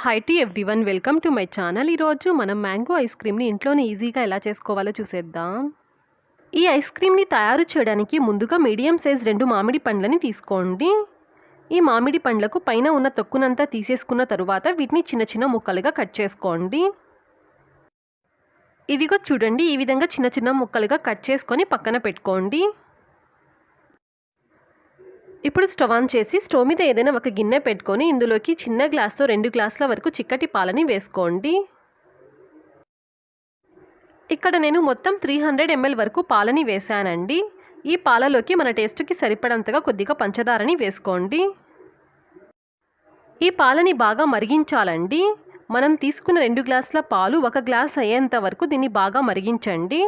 Hi to everyone welcome to my channel. ఈరోజు మనం mango ice క్రీమ్ని ఇంట్లోనే ఈజీగా ఎలా చేసుకోవాలో చూసేద్దాం. ఈ ఐస్ క్రీమ్ని తయారు చేయడానికి ముందుగా మీడియం సైజ్ రెండు మామిడి పండ్లని తీసుకోండి. ఈ మామిడి పండ్లకు పైన ఉన్న తొక్కునంతా తీసేసుకున్న తరువాత వీటిని చిన్న చిన్న ముక్కలుగా కట్ చేసుకోండి. ఇదిగో చూడండి ఈ విధంగా చిన్న చిన్న ముక్కలుగా కట్ చేసుకొని పక్కన పెట్టుకోండి. ఇప్పుడు స్టవ్ ఆన్ చేసి స్టవ్ మీద ఏదైనా ఒక గిన్నె పెట్టుకొని ఇందులోకి చిన్న గ్లాస్తో రెండు గ్లాసుల వరకు చిక్కటి పాలని వేసుకోండి. ఇక్కడ నేను మొత్తం త్రీ హండ్రెడ్ ఎంఎల్ వరకు పాలని వేశానండి. ఈ పాలలోకి మన టేస్ట్కి సరిపడంతగా కొద్దిగా పంచదారని వేసుకోండి. ఈ పాలని బాగా మరిగించాలండి. మనం తీసుకున్న రెండు గ్లాసుల పాలు ఒక గ్లాస్ అయ్యేంత వరకు దీన్ని బాగా మరిగించండి.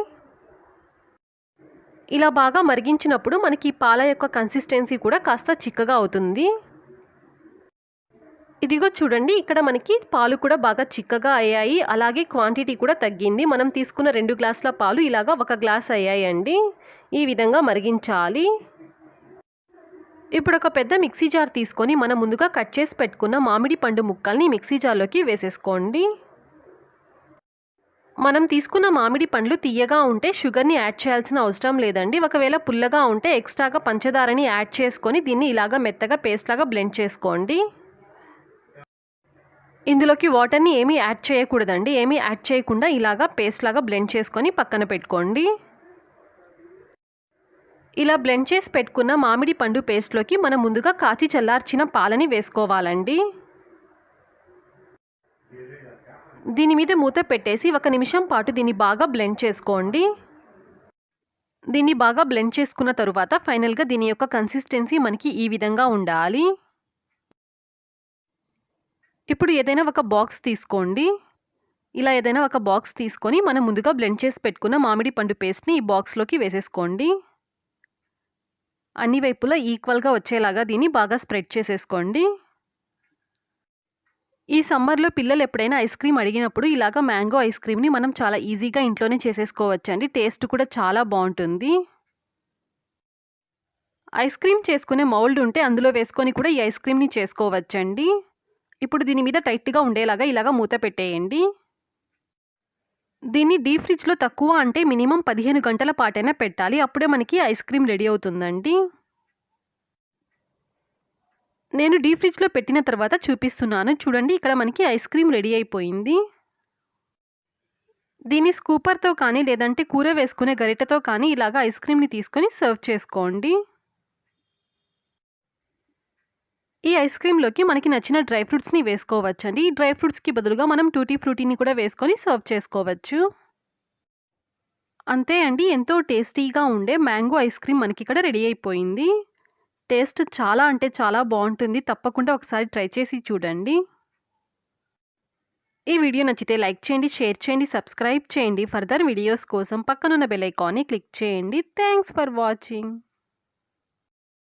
ఇలా బాగా మరిగించినప్పుడు మనకి పాల యొక్క కన్సిస్టెన్సీ కూడా కాస్త చిక్కగా అవుతుంది. ఇదిగో చూడండి ఇక్కడ మనకి పాలు కూడా బాగా చిక్కగా అయ్యాయి. అలాగే క్వాంటిటీ కూడా తగ్గింది. మనం తీసుకున్న రెండు గ్లాసుల పాలు ఇలాగా ఒక గ్లాస్ అయ్యాయి అండి ఈ విధంగా మరిగించాలి. ఇప్పుడు ఒక పెద్ద మిక్సీ జార్ తీసుకొని మనం ముందుగా కట్ చేసి పెట్టుకున్న మామిడి పండు ముక్కల్ని మిక్సీ జార్లోకి వేసేసుకోండి. మనం తీసుకున్న మామిడి పండ్లు తీయగా ఉంటే షుగర్ని యాడ్ చేయాల్సిన అవసరం లేదండి. ఒకవేళ పుల్లగా ఉంటే ఎక్స్ట్రాగా పంచదారని యాడ్ చేసుకొని దీన్ని ఇలాగా మెత్తగా పేస్ట్ లాగా బ్లెండ్ చేసుకోండి. ఇందులోకి వాటర్ని ఏమీ యాడ్ చేయకూడదండి. ఏమీ యాడ్ చేయకుండా ఇలాగా పేస్ట్ లాగా బ్లెండ్ చేసుకొని పక్కన పెట్టుకోండి. ఇలా బ్లెండ్ చేసి పెట్టుకున్న మామిడి పండు పేస్ట్లోకి మనం ముందుగా కాచి చల్లార్చిన పాలని వేసుకోవాలండి. దీని మీద మూత పెట్టేసి ఒక నిమిషం పాటు దీన్ని బాగా బ్లెండ్ చేసుకోండి. దీన్ని బాగా బ్లెండ్ చేసుకున్న తరువాత ఫైనల్గా దీని యొక్క కన్సిస్టెన్సీ మనకి ఈ విధంగా ఉండాలి. ఇప్పుడు ఏదైనా ఒక బాక్స్ తీసుకోండి. ఇలా ఏదైనా ఒక బాక్స్ తీసుకొని మనం ముందుగా బ్లెండ్ చేసి పెట్టుకున్న మామిడి పండు పేస్ట్ని ఈ బాక్స్లోకి వేసేసుకోండి. అన్ని వైపులా ఈక్వల్గా వచ్చేలాగా దీన్ని బాగా స్ప్రెడ్ చేసేసుకోండి. ఈ సమ్మర్లో పిల్లలు ఎప్పుడైనా ఐస్ క్రీమ్ అడిగినప్పుడు ఇలాగ మ్యాంగో ఐస్ క్రీమ్ని మనం చాలా ఈజీగా ఇంట్లోనే చేసేసుకోవచ్చండి. టేస్ట్ కూడా చాలా బాగుంటుంది. ఐస్ క్రీమ్ చేసుకునే మౌల్డ్ ఉంటే అందులో వేసుకొని కూడా ఈ ఐస్ క్రీమ్ని చేసుకోవచ్చండి. ఇప్పుడు దీని మీద టైట్గా ఉండేలాగా ఇలాగ మూత పెట్టేయండి. దీన్ని డీప్ ఫ్రిడ్జ్లో తక్కువ అంటే మినిమం పదిహేను గంటల పాటైనా పెట్టాలి. అప్పుడే మనకి ఐస్ క్రీమ్ రెడీ అవుతుందండి. నేను డీప్ ఫ్రిడ్జ్లో పెట్టిన తర్వాత చూపిస్తున్నాను. చూడండి ఇక్కడ మనకి ఐస్ క్రీమ్ రెడీ అయిపోయింది. దీన్ని స్కూపర్తో కానీ లేదంటే కూర వేసుకునే గరిటతో కానీ ఇలాగ ఐస్ క్రీమ్ని తీసుకొని సర్వ్ చేసుకోండి. ఈ ఐస్ క్రీమ్లోకి మనకి నచ్చిన డ్రై ఫ్రూట్స్ని వేసుకోవచ్చండి. ఈ డ్రై ఫ్రూట్స్కి బదులుగా మనం టూటీ ఫ్రూటీని కూడా వేసుకొని సర్వ్ చేసుకోవచ్చు. అంతే అండి ఎంతో టేస్టీగా ఉండే మ్యాంగో ఐస్ క్రీమ్ మనకి ఇక్కడ రెడీ అయిపోయింది. టేస్ట్ చాలా అంటే చాలా బాగుంటుంది. తప్పకుండా ఒకసారి ట్రై చేసి చూడండి. ఈ వీడియో నచ్చితే లైక్ చేయండి షేర్ చేయండి సబ్స్క్రైబ్ చేయండి. ఫర్దర్ వీడియోస్ కోసం పక్కనున్న బెల్ ఐకాన్ని క్లిక్ చేయండి. Thanks for watching.